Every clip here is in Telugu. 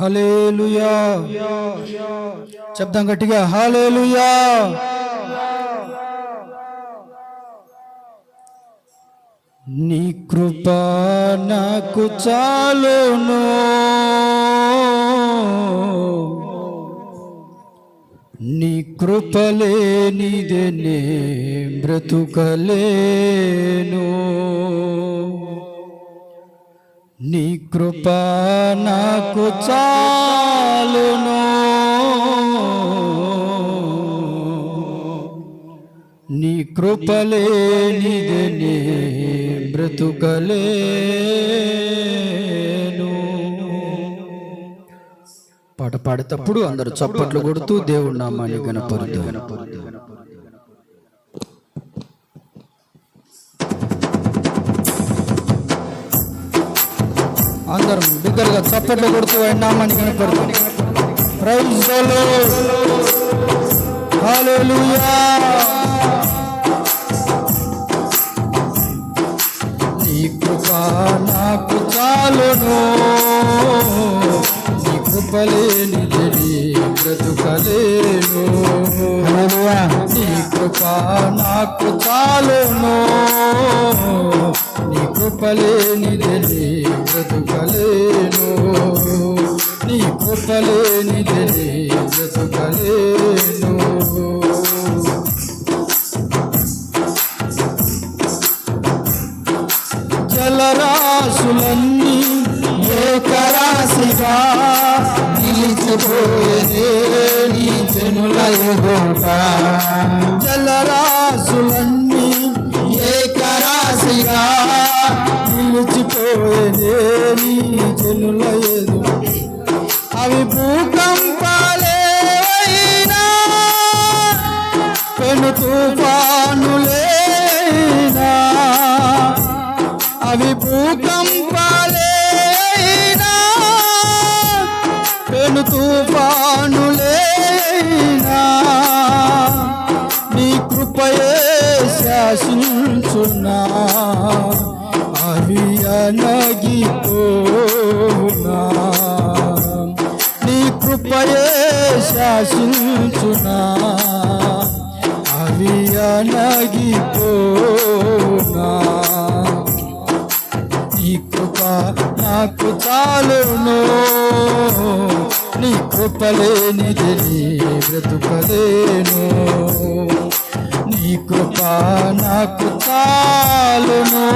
హలేలుయా చెప్దాం గట్టిగా హలేలుయా నీ కృప నాకు చాలును. నీ కృపలేనిదే నే బ్రతుకలేను. నీ కృప నాకు చాలును. నీ కృపలేనిదే నే బ్రతుకలేను పాట పాడేటప్పుడు అందరూ చప్పట్లు కొడుతూ దేవుడి నామాన్ని గణపరుతూ అందరం బిగ్గరగా చప్పట్లు కొడుతూ ఆయన నామాన్ని గణపరుతూ ప్రైజ్ ద లార్డ్ హల్లెలూయా నీ కృప నాకు చాలును. నీ కృపలేని బ్రతుకలేను. నీ కృప నాకు చాలును. నీ కృపలేని జడి బ్రతుకలేను నీ కృపలేని జడి బ్రతుకలేను జలరాశులన్నీ ఏకరాశిగా నిలిచిపోయే నీ జనుల ఎదుట. నిలిచిపోయేదే నీ జనుల ఎదుట అవి భూకంపాలేవైనా పెను తుఫానులేనా. అవి భూకంపాలేనా పెను తుఫానులేనా. నీ కృపయే శాసించున్నా. నాకు చాలును. నీ కృపలేనిది నీ బ్రతుకలేను. నీ కృప నాకు చాలును.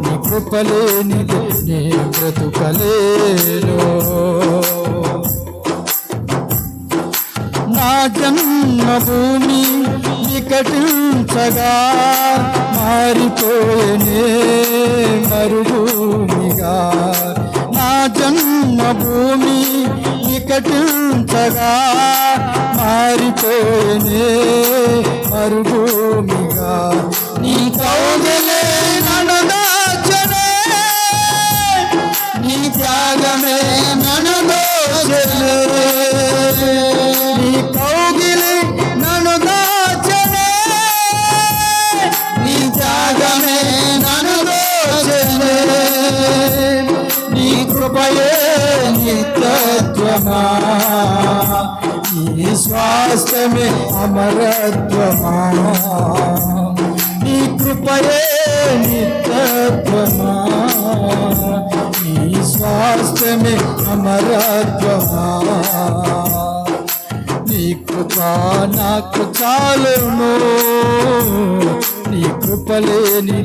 నీ కృపలేనిది నీ బ్రతుకలేను. నా జన్మభూమి వికటించగా మారిపోయేనే మరుభూమిగా నా జన్మభూమి వికటించగా మారిపోయేనే మరుభూమిగా. నీ కౌగలే నన్ను నీ త్యాగమే నిత్యత్వమా నీ స్వాస్థ్యమే అమరత్వమా? నీ కృపయే నిత్యత్వమా? నీ స్వాస్థ్యమే అమరత్వమా? నీ కృప నాకు చాలును. నీ కృపలేని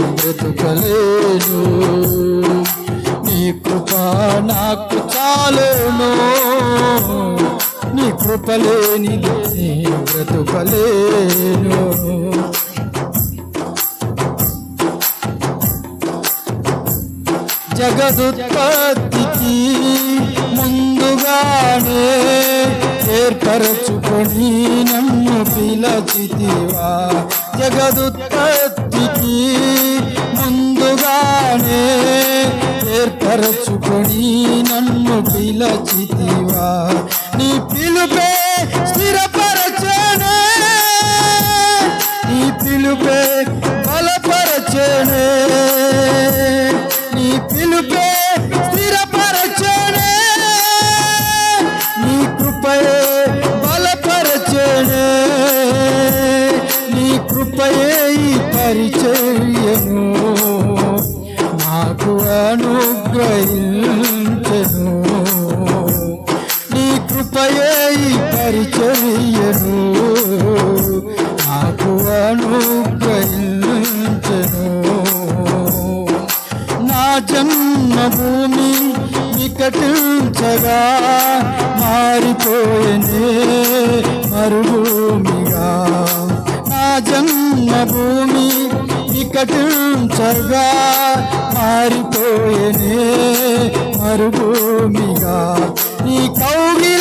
బ్రతుకలేను. నీ కృప నాకు చాలును నీ కృపలేనిది నీ బ్రతుకలేను. జగదుత్పత్తికి ముందుగానే ఏర్పరచుకొని నన్ను పిలచితివా. జగదుత్పత్తి ఏర్పరచుకొని నన్ను పిలచితివా? జన్మభూమి వికటించగా మారిపోయనే మరుభూమిగా. నా జన్మభూమి వికటించగా మారిపోయనే మరుభూమిగా. నీ కౌగిలే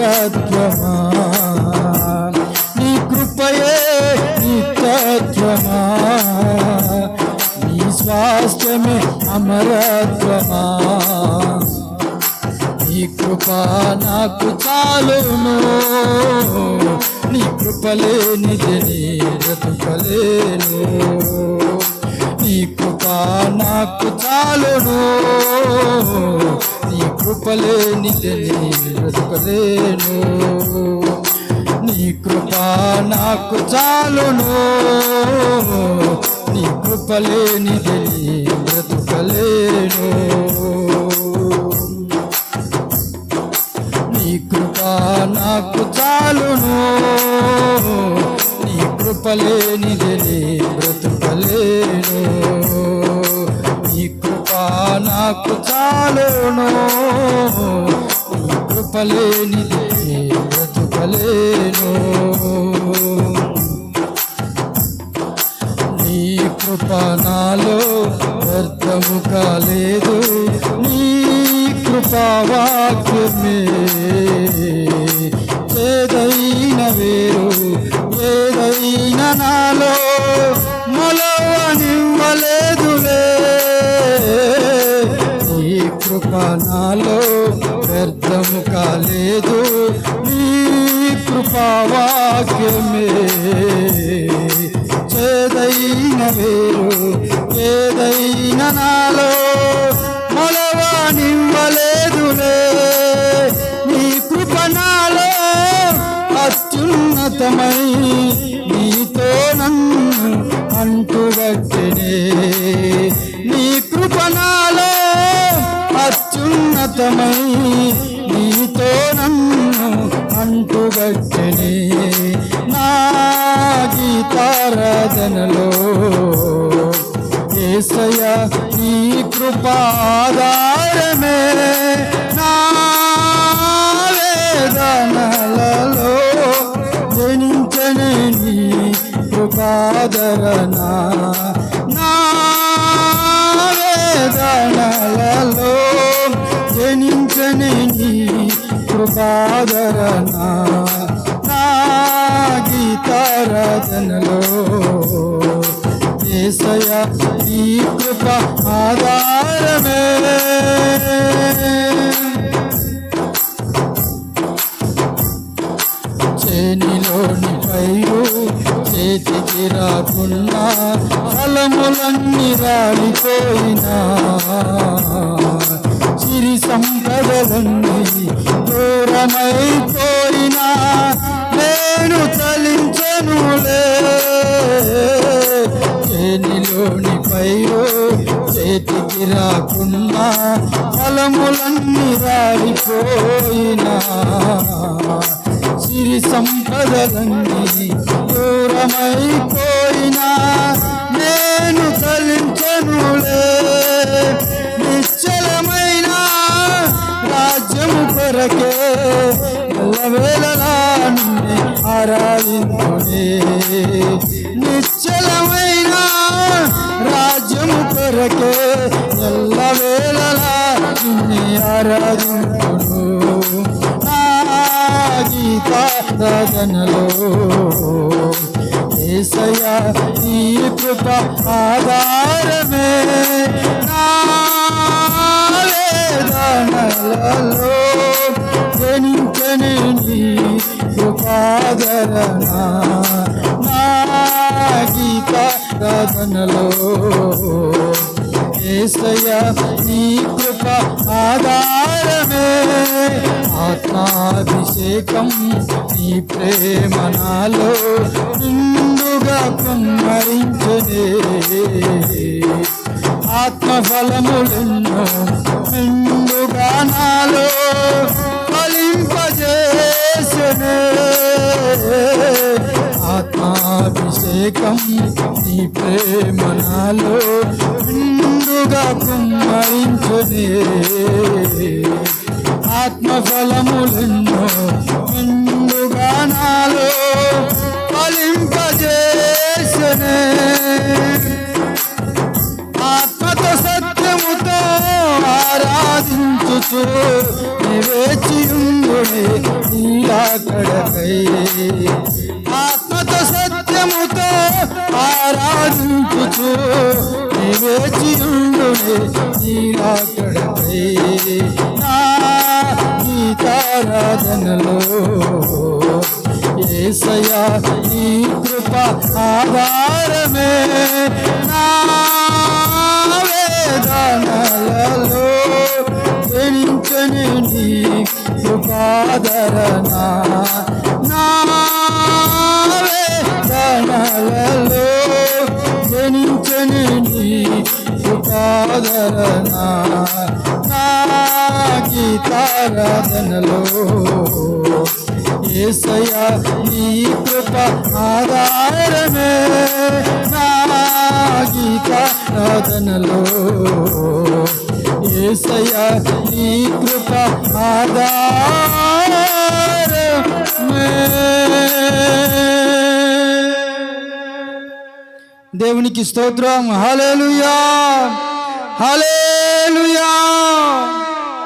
అమరత్వమా నీ కృపయే నీ నీ స్వాస్థ్యమే అమరత్వమా నీ కృప నాకు చాలును. నీ కృపలేనిది నీ బ్రతుకలేను. నీ కృప నాకు చాలును. నీ కృపలేనిది నీ బ్రతుకలేను. నీ కృప నాకు చాలును. నీ కృపలేనిది నీ బ్రతుకలేను. నీ కృప నాకు చాలును. నీ కృపలేనిది నీ బ్రతుకలేను. నాకు చాలును. నీ కృపలేనిది నీ బ్రతుకలేను. నీ కృప నాలో వ్యర్థము కాలేదు. నీ కృపా వాక్యమే ఏదైన వేరు ఏదైన నాలో మొలవనివ్వలేదులే కృప నాలో వ్యర్థము కాలేదు. నీ కృపావాక్యమే చేదైన వేరు ఏదైన నాలో మలవా మొలవనివ్వలేదులే నీ కృప నాలో అత్యున్నతమై నీతో నన్ను అంటుగట్టినే నీ కృప నాలో ఉన్నతమై నీతో నన్ను అంటుగచ్చని. నా గీతారాధనలో ఏసయ ఈ కృపాదారమే నా వేదనలలో జనించని నీ కృపాదరణ. నా వేదనలలో జనించనే నీ కృపాదరణ. నా గీతారాధనలో ఏసయ ఈ కృప ఆధారమే. చేనిలోని పైరు చేతికి రాకున్నా ఫలములన్నీ రాలిపోయినా. చిరి సంప సంపదలన్నీ దూరమైపోయినా నేను చలించనులే చేనిలోని పైరు చేతికి రాకున్నా ఫలములన్నీ రాలిపోయినా. సిరి సంపదలన్నీ దూరమైపో కొరకే ఎల్లవేళలా నిన్నే ఆరాధించునే నిశ్చలమైన రాజ్యము కొరకే ఎల్లవేళలా నిన్నే ఆరాధించును నా గీతారాధనలో ఏసయ్యా నీ కృప ఆధారమే. రాధనలో ఏసయ్య నీ కృప ఆధారమే. ఆత్మాభిషేకం నీ ప్రేమ నాలో నిండుగా కుమ్మరించనే. ఆత్మఫలములెన్నో నిండుగా నాలో ఫలింపజేసనే. ఆత్మాభిషేకం నీ ప్రేమ నాలో నిండుగా కుమ్మరించునే. ఆత్మఫలములెన్నో నిండుగా నాలో ఫలింపజేసనే. ఆత్మతో సత్యముతో ఆరాధించుచు నివేచియుండునే నీలాకడకై ఆత్మతో సత్యముతో ఆరాధించుచు. నివేచియుండునే నీలాకడకై నా గీతారాధనలో ఏసయా ఈ కృప ఆధారమే. నా వేదనలలో జనించని నీ కృపాదరణ. కృపాదరణ నా గీతారాధనలో నీ కృప ఆధారమే నా గీతారాధనలో ఏసయ్యా నీ కృప ఆధారమే దేవునికి స్తోత్రం. హల్లెలూయా. హలే